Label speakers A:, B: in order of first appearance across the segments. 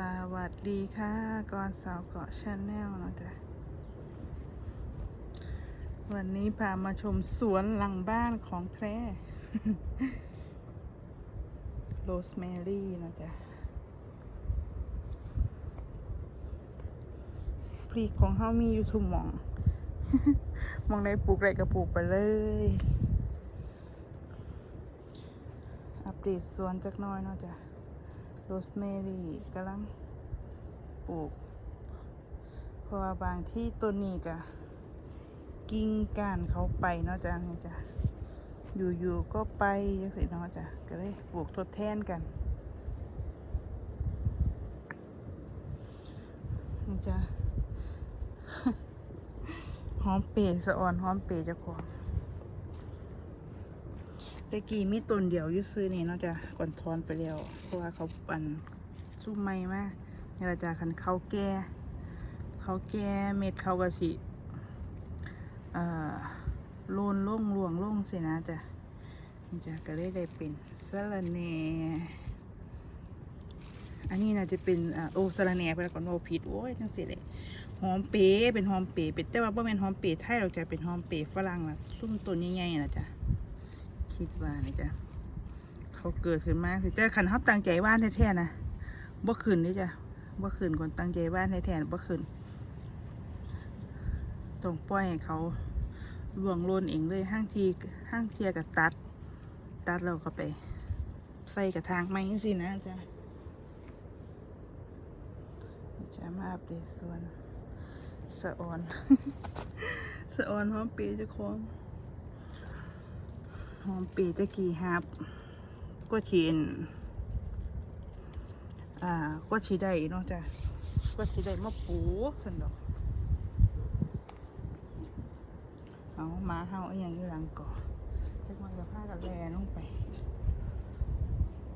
A: สวัสดีค่ะกอนสาวเกาะชาแนลนะจ๊ะวันนี้พามาชมสวนหลังบ้านของแท้โรสแมรี่นะจ๊ะพริกของเฮามีอยู่ทุกมอง มองได้ปลูกไรก็ปลูกไปเลย อัปเดตสวนจักน้อยเนาะจ๊ะ โรสแมรี่กำลังปลูก เพราะว่าบางที่ต้นนี้ก็กิ่งก้านเขาไปเนาะจ๊ะจ้ะอยู่ๆก็ไปจังสิเนาะจ๊ะก็เลยปลูกทดแทนกันนี่จ้ะหอมเปรย์สะอ่อนหอมเปรย์จ้าของ ต่กี้มีต้นเดียวยูซื้อนี่เนาะจ๊ะก่อนทอนไปแล้ว เพราะว่าเขาปั่นสู้ไม่มากนี่ละจ้ะคันเขาแก่เขาแก่เม็ดเขาก็สิเอ่อโลนล่งหลวงล่งสินะจ๊ะนี่จ้ะก็เลยได้เป็นสะระแหน่อันนี้น่าจะเป็นอ่โอสะระแหน่ไปแล้วก่อนโอผิดโอ้ยทั้งสิเลยหอมเป๋เป็นหอมเป๋เป็นแต่ว่าบ่แม่นหอมเป๋ไทยเราจะเป็นหอมเป๋ฝรั่งล่ะซุ่มต้นใหญ่ๆนะจ๊ะ คิดว่านี่จ้ะเขาเกิดขึ้นมาสิแต่ขันเขาตั้งใจว่านแท้ๆนะบ่ขึ้นนี่จ้ะบ่ขึ้นคนตั้งใจว่านแท้ๆบ่ขึ้นต้องปล่อยให้เขาล่วงโลนเองเลยห้างทีห้างเทียกับตัด ตัดเราก็ไป ใส่กระถางไม้สินะจ๊ะจะมาอัปเดตส่วนสะออน สะออนหอมปีจะคอง หอมปีจะกี่ฮับก็ชีนอ่าก็ชีได้เนาะจ้ะก็ชีได้มาปลูกสันดอกเอามาเฮาอหย่างอยู่หลังก่อจะมากับผ้ากับแลลงไป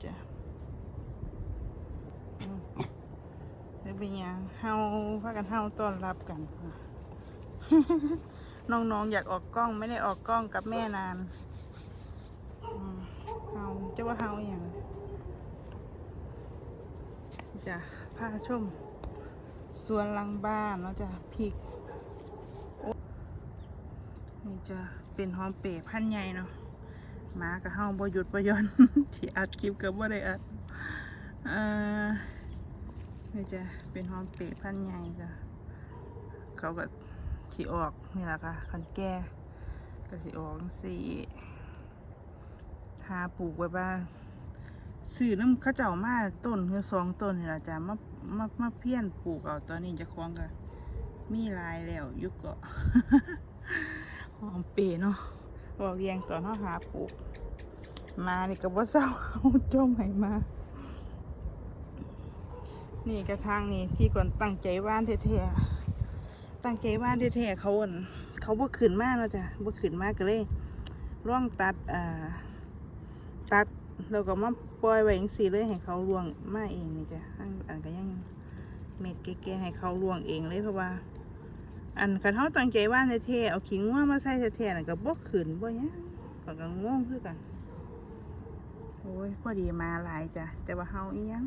A: จ้ะเป็นยังเฮาพากันเฮาต้อนรับกันน้องๆอยากออกกล้องไม่ได้ออกกล้องกับแม่นาน เฮาจะว่าเฮาอย่างจะพาชมสวนหลังบ้านเนาะจะพริกนี่จะเป็นหอมเปรย์พันใหญ่เนาะหมากับเฮาบ่หยุดบ่ย่อนที่อัดคลิปกับบ่าได้อัดเอ่อนี่จะเป็นหอมเปรย์พันใหญ่จ้ะเขาก็สีออกนี่แหละค่ะคันแก่ก็สีออกสี หาปลูกไว้บ้างซื้อน้ำข้าเจ้ามาต้นคือสองต้นนี่แหละจ้ะมามามาเพี้ยนปลูกเอาตอนนี้จะคล้องกันมีลายแล้วยุกเกาะหอมเปรย์เนาะบอกเรียงตอนเขาหาปลูก มานี่ก็บ่เศร้าเอาจมให้มา นี่กระทางนี่ที่ก่อนตั้งใจว่านแท้ๆตั้งใจว่านแท้ๆเขาอ่นเขาบ่ขึ้นมากแล้วจ้ะบ่ขึ้นมากก็เลยร่องตัดอ่า ตัดแล้วก็มาปล่อยไว้จังซี่เลยให้เขาร่วงมาเองนี่จ้ะอันอันก็ยังเม็ดแก่ๆให้เขาร่วงเองเลยเพราะว่า อันคันเฮาตั้งใจว่านแท้ๆเอาขี้งัวมาใส่แท้ๆน่ะก็บ่ขึ้นบ่หยังก็ก็งงคือกัน โอ้ยพอดีมาหลายจ้ะแต่ว่าเฮาอียง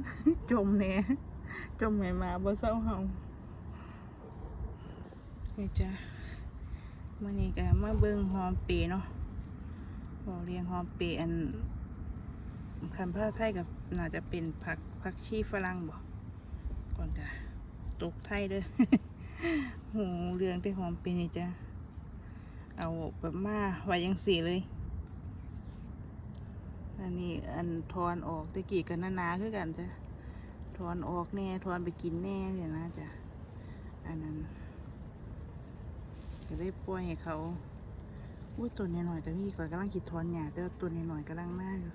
A: จมแหน่จมให้มาบ่เศร้าเฮานี่จ้ะมื้อนี้ก็มาเบิ่งหอมเปรย์เนาะบอกเรียงหอมเปรย์อัน คันภาษาไทยกับน่าจะเป็นผักผักชีฝรั่งบ่ก่อนกะตกไทยเด้อโหเรืองแต่หอมเปรย์นี่จ้ะเอาแบบมาไว้ยังสีเลย อันนี้อันทอนออกตะกี้กันนาๆคือกันจ้ะถอนออกแน่ถอนไปกินแน่เนี่ยนะจ๊ะอันนั้นก็ได้ปล่อยให้เขาอุ้ยตัวน้อยๆแต่พี่ก่อนกำลังคิดถอนหญ้าแต่ตัวน้อยๆกำลังมากอยู่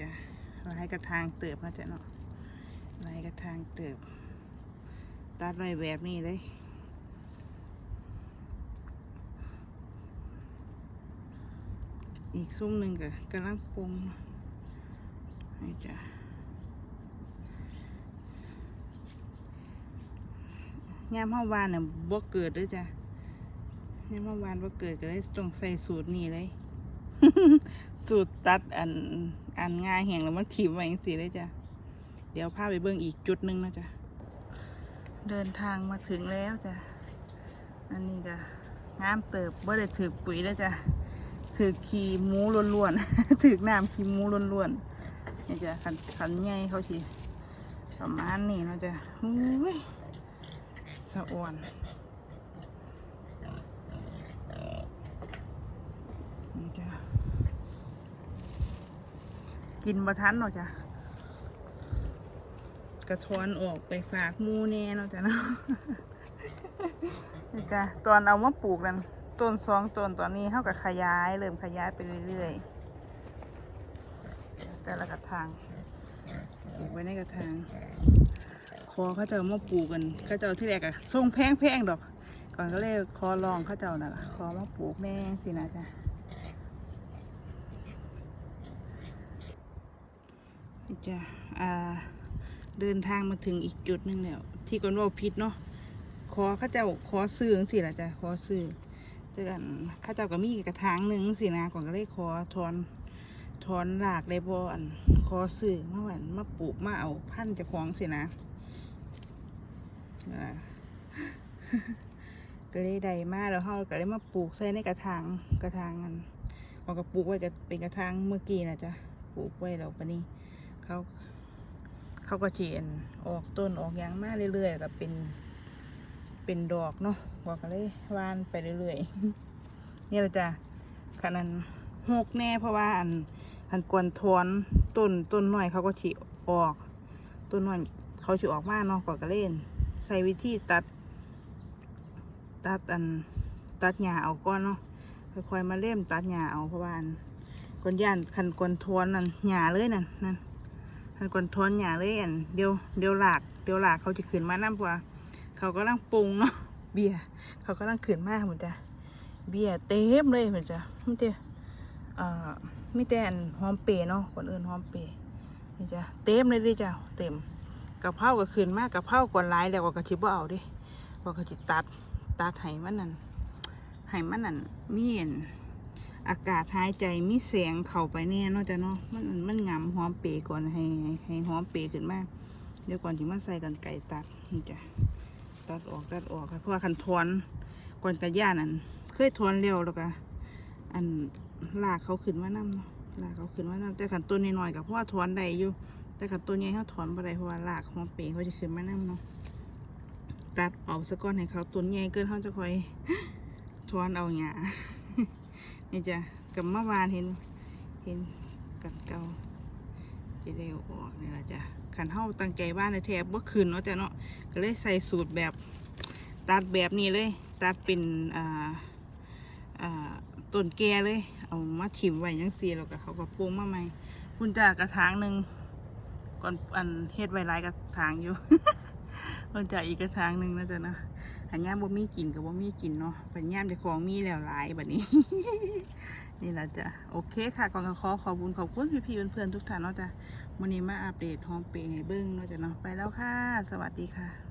A: จ้ะลายกระทางเติบนะจ๊ะเนาะลายกระทางเติบ ตัดไว้แบบนี้เลยอีกซุ้มหนึ่งก็กำลังปรุงนี่จ้ะยามเฮาวานเนี่ยบ่เกิดด้วยจ้ะยามเฮาวานบ่เกิดก็เลยต้องใส่สูตรนี้เลย สูตรตัดอันอันง่ายแห่งแล้วมันถีบไว้จังซี่เลยจ้ะ เดี๋ยวพาไปเบิ่งอีกจุดหนึ่งนะจ๊ะเดินทางมาถึงแล้วจ้ะ อันนี้ก็งามเติบบ่ได้ถือปุ๋ยแล้วจ้ะถือขี้หมูล้วนๆถือน้ำขี้หมูล้วนๆนี่จ้ะขันขันใหญ่เขาทีประมาณนี้เนาะจ้ะอุ้ยสะอ่อน จ้ะกินบะทันเนาะจ้ะกระท้อนออกไปฝากมูแน่เนาะจ้ะเนาะจ้ะตอนเอามาปลูกนั้นต้นสองต้นตอนนี้เท่ากับขยาย เริ่มขยายไปเรื่อยๆแต่ละกระถางปลูกไว้ในกระถางคอเขาเจะเอามาปลูกกันเขาเจะเอาที่แรกอะส่งแพงแพงๆดอก ก่อนก็เลยคอลองเขาเจ้าน่ะล่ะคอมาปลูกแม่งสินะจ้ะ จะเดินทางมาถึงอีกจุดหนึ่งแล้ว ที่กนว่าพิษเนาะขอข้าเจ้าขอซื้อสิละจ้ะขอซื้อเจอกันข้าเจ้าก็มีกระถางหนึ่งสินะก่อนก็เลยขอถอนถอนหลากเลยบ่อันขอซื้อมาหวันมาปลูกมาเอาพันธุ์เจ้องสินะก็เลยได้มาแล้วเฮาก็เลยมาปลูกใส่ในกระถางกระถางอันเขาก็ปลูกไว้ก็เป็นกระถางเมื่อกี้นะจ๊ะปลูกไว้แล้วปะนี้ เขาเขาก็เจีอันออกต้นออกยางมาเรื่อยๆก็เป็นเป็นดอกเนาะบอกกันเลยวานไปเรื่อยๆนี่แหละจ้ะขนาดหกแน่เพราะว่าอันอันกวนทอนต้นต้นหน้อยเขาก็ฉีออก ต้นหน้อยเขาฉีออกมาเนาะก่อนก็เล่น ใส่วิธีตัด ตัดอันตัดหญ้าเอาก้อนเนาะค่อยๆมาเล่มตัดหญ้าเอาเพราะว่าอันกวนย่านคันกวนทวนนั่นหญ้าเลยนั่นนั่นันกวนทนหญ้าเลยอันเดียวเดียวหลากเดียวหลากเขาจะขึ้นมาน้ำกว่า เขากำลังปรุงเนาะเบียเขากำลังขึ้นมากเหมือนจ้ะเบียเต็มเลยเหมือนจ้ะมีแต่อ่ามีแต่อันหอมเปรย์เนาะคนอื่นหอมเปรย์นี่จ้ะเต็มเลยดิจ้ะเต็มกะเพราก็ขึ้นมากกะเพรากวนหลายแล้วก็กะทิบเอาดิว่าก็จิตัดตัดให้มันนั่นให้มันนั่นมีอัน อากาศหายใจมีเสียงเข้าไปเนี่ยเนาะจ้ะเนาะมันมันงามหอมเปรก่อนให้ให้หอมเปรขึ้นมาเดี๋ยวก่อนที่มาใส่กันไก่ตัดนี่จ้ะตัดออกตัดออกค่ะเพราะว่าคันทอนก่อนกระย่านั่นเคยทอนเร็วแล้วก็อันลากเขาขึ้นมานํเนาะลากเขาขึ้นมานํแต่ขันต้นน้อยๆกับเพราะว่าทอนได้อยู่แต่ขันต้นใหญ่เขาถอนบ่ได้เพราะว่าลากของเปรเขาจะขึ้นมานํเนาะตัดออกซะก่อนให้เขาต้นใหญ่เกินเขาจะคอยทอนเอาหญ้า นี่จ้ะกับเมื่อวานเห็นเห็นกัดเกาจะได้ออกนี่ละจ้ะขันเฮาตั้งใจบ้านในแทบบ่าคืนเนาะจ้ะเนาะก็เลยใส่สูตรแบบตัดแบบนี้เลย ตัดเป็นอ่าอ่าต้นแก่เลย เอามาถิ่มไว้ยังซีแล้วก็เขาก็ปรุงมาใหม่คุณจากระถางหนึ่งก่อนอันเฮ็ดไว้หลายกระถางอยู่ คุณจาอีกกระถางหนึ่งนะจ๊ะนะ อันย่ามบ่มีกินกับบ่มีกินเนาะปัญญามเจะของมีแล้วหลายแบบนี้ นี่ละจ้ะโอเคค่ะก่อนก็ขอขอบคุณขอบคุณพี่ๆเพื่อนๆทุกท่านเนาะจ้ะวันนี้มาอัปเดตฮอมเปย์ให้เบิ้งเนาะจ้ะเนาะไปแล้วค่ะ สวัสดีค่ะ